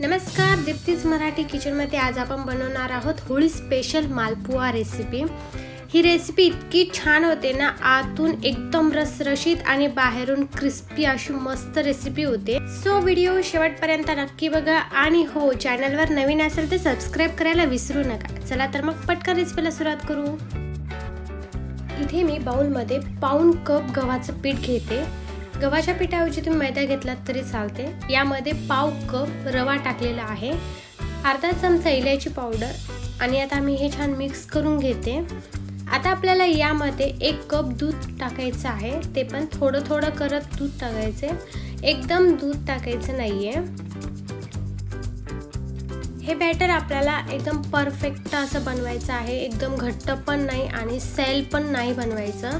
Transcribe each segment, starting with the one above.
नमस्कार दीप्तीज मराठी किचनमध्ये आज आपण बनवणार आहोत होळी स्पेशल मालपुआ रेसिपी ही रेसिपी इतकी छान होते ना आतून एकदम रसरशीत आणि बाहेरून क्रिस्पी अशी मस्त रेसिपी होते. सो व्हिडिओ शेवटपर्यंत नक्की बघा आणि हो चॅनलवर नवीन असेल तर सबस्क्राईब करायला विसरू नका. चला तर मग पटकन रेसिपीला सुरुवात करू. इथे मी बाउलमध्ये पाऊन कप गव्हाचं पीठ घेते. गव्हाच्या पिठाऐवजी तुम्ही मैदा घेतलात तरी चालते. यामध्ये पाव कप रवा टाकलेला आहे. अर्धा चमचा इलायची पावडर आणि आता मी हे छान मिक्स करून घेते. आता आपल्याला यामध्ये एक कप दूध टाकायचं आहे. ते पण थोडं थोडं करत दूध टाकायचे. एकदम दूध टाकायचं नाही आहे हे बॅटर आपल्याला एकदम परफेक्ट असं बनवायचं आहे. एकदम घट्ट पण नाही आणि सेल पण नाही बनवायचं.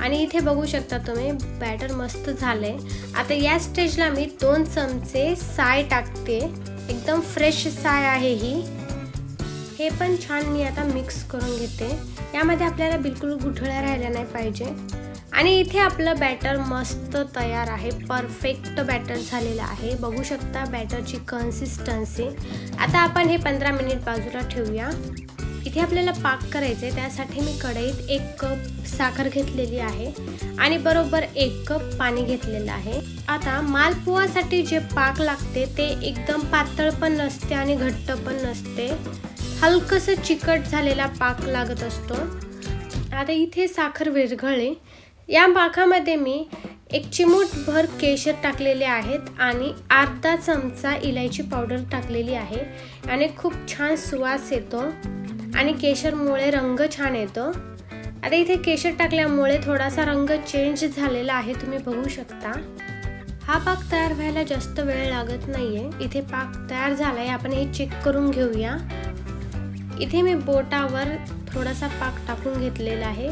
आणि इथे बघू शकता तुम्ही बॅटर मस्त झालंय. आता या स्टेजला मी दोन चमचे साय टाकते. एकदम फ्रेश साय आहे ही. हे पण छान मी आता मिक्स करून घेते. यामध्ये आपल्याला बिलकुल गुठळ्या राहिल्या नाही पाहिजे. आणि इथे आपलं बॅटर मस्त तयार आहे. परफेक्ट बॅटर झालेलं आहे. बघू शकता बॅटरची कन्सिस्टन्सी आता आपण हे पंधरा मिनिट बाजूला ठेवूया. इथे आपल्याला पाक करायचे त्यासाठी मी कढईत एक कप साखर घेतलेली आहे आणि बरोबर एक कप पाणी घेतलेलं आहे. आता मालपुवासाठी जे पाक लागते ते एकदम पातळ पण नसते आणि घट्ट पण नसते. हलकंसं चिकट झालेला पाक लागत असतो. आता इथे साखर विरघळली. या पाकामध्ये मी एक चिमूटभर केशर टाकलेले आहेत आणि अर्धा चमचा इलायची पावडर टाकलेली आहे आणि खूप छान सुवास येतो. आणि केशरमुळे रंग छान येतो. आता इथे केशर टाकल्यामुळे थोडासा रंग चेंज झालेला आहे तुम्ही बघू शकता. हा पाक तयार व्हायला जास्त वेळ लागत नाहीये. इथे पाक तयार झालाय आपण हे चेक करून घेऊया. इथे मी बोटावर थोडासा पाक टाकून घेतलेला आहे.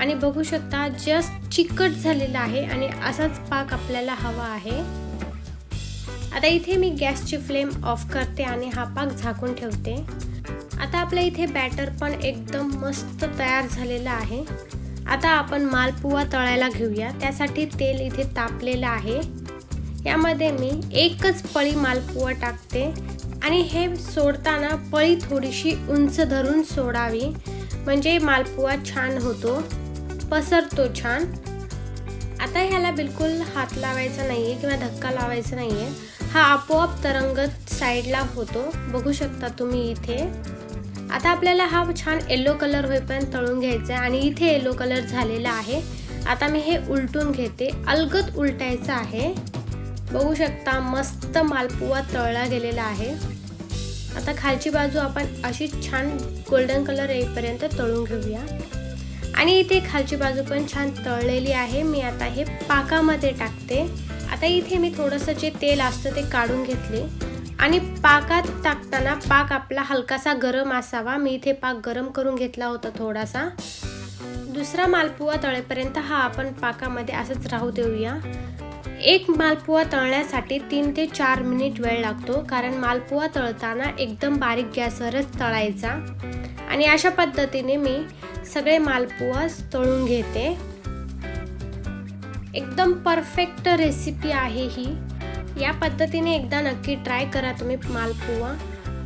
आणि बघू शकता जस्ट चिकट झालेला आहे आणि असाच पाक आपल्याला हवा आहे. आता इथे मी गॅसची फ्लेम ऑफ करते आणि हा पाक झाकून ठेवते. आता आपल्या इथे बॅटर पण एकदम मस्त तयार झालेलं आहे. आता आपण मालपुवा तळायला घेऊया. त्यासाठी तेल इथे तापलेलं आहे. यामध्ये मी एकच पळी मालपुवा टाकते. आणि हे सोडताना पळी थोडीशी उंच धरून सोडावी. म्हणजे मालपुवा छान होतो. पसरतो छान. आता ह्याला बिलकुल हात लावायचा नाही आहे किंवा धक्का लावायचा नाही आहे हा आपोआप तरंगत साईडला होतो. बघू शकता तुम्ही इथे. आता आपल्याला हा छान येलो कलर होईपर्यंत तळून घ्यायचा आहे आणि इथे येलो कलर झालेला आहे. आता मी हे उलटून घेते. अलगत उलटायचं आहे. बघू शकता मस्त मालपुवा तळला गेलेला आहे. आता खालची बाजू आपण अशी छान गोल्डन कलर येईपर्यंत तळून घेऊया. आणि इथे खालची बाजू पण छान तळलेली आहे. मी आता हे पाकामध्ये टाकते. आता इथे मी थोडंसं जे तेल असतं ते काढून घेतले. आणि पाकात टाकताना पाक आपला हलकासा गरम असावा. मी इथे पाक गरम करून घेतला होता थोडासा. दुसरा मालपुवा तळेपर्यंत हा आपण पाकामध्ये असंच राहू देऊया. एक मालपुवा तळण्यासाठी तीन ते चार मिनिट वेळ लागतो कारण मालपुवा तळताना एकदम बारीक गॅसवरच तळायचा. आणि अशा पद्धतीने मी सगळे मालपुवा तळून घेते. एकदम परफेक्ट रेसिपी आहे ही. या पद्धतीने एकदा नक्की ट्राय करा तुम्ही मालपुवा.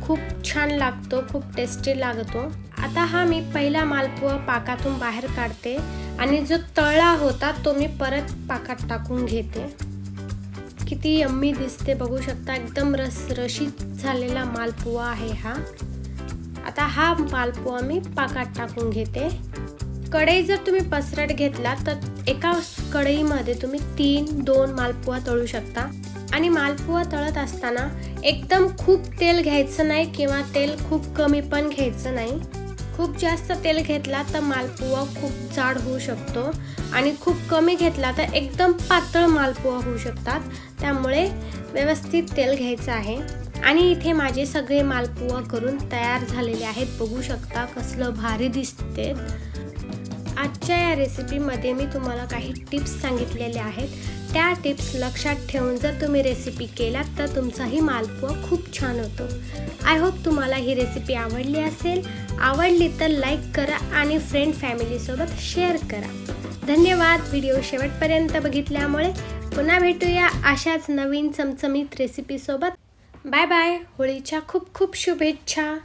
खूप छान लागतो खूप टेस्टी लागतो. आता हा मी पहिला मालपुवा पाकातून बाहेर काढते आणि जो तळा होता तो मी परत पाकात टाकून घेते. किती यम्मी दिसते बघू शकता एकदम रसरशीत झालेला मालपुवा आहे हा. आता हा मालपुवा मी पाकात टाकून घेते. कढई जर तुम्ही पसरट घेतला तर एका कढईमध्ये तुम्ही तीन दोन मालपुवा तळू शकता. आणि मालपुवा तळत असताना एकदम खूप तेल घ्यायचं नाही किंवा तेल खूप कमी पण घ्यायचं नाही. खूप जास्त तेल घेतला तर मालपुवा खूप जाड होऊ शकतो आणि खूप कमी घेतला तर एकदम पातळ मालपुवा होऊ शकतात. त्यामुळे व्यवस्थित तेल घ्यायचं आहे. आणि इथे माझे सगळे मालपुवा करून तयार झालेले आहेत. बघू शकता कसलं भारी दिसते आजच्या या रेसिपीमध्ये मी तुम्हाला काही टिप्स सांगितलेले आहेत. त्या टिप्स लक्षात ठेवून जर तुम्ही रेसिपी केलात तर तुमचाही मालपुवा खूप छान होतो. आय होप तुम्हाला ही रेसिपी आवडली असेल. आवडली तर लाईक करा आणि फ्रेंड फॅमिलीसोबत शेअर करा. धन्यवाद. व्हिडिओ शेवटपर्यंत बघितल्यामुळे पुन्हा भेटूया अशाच नवीन चमचमीत रेसिपीसोबत बाय बाय होळीच्या खूप खूप शुभेच्छा.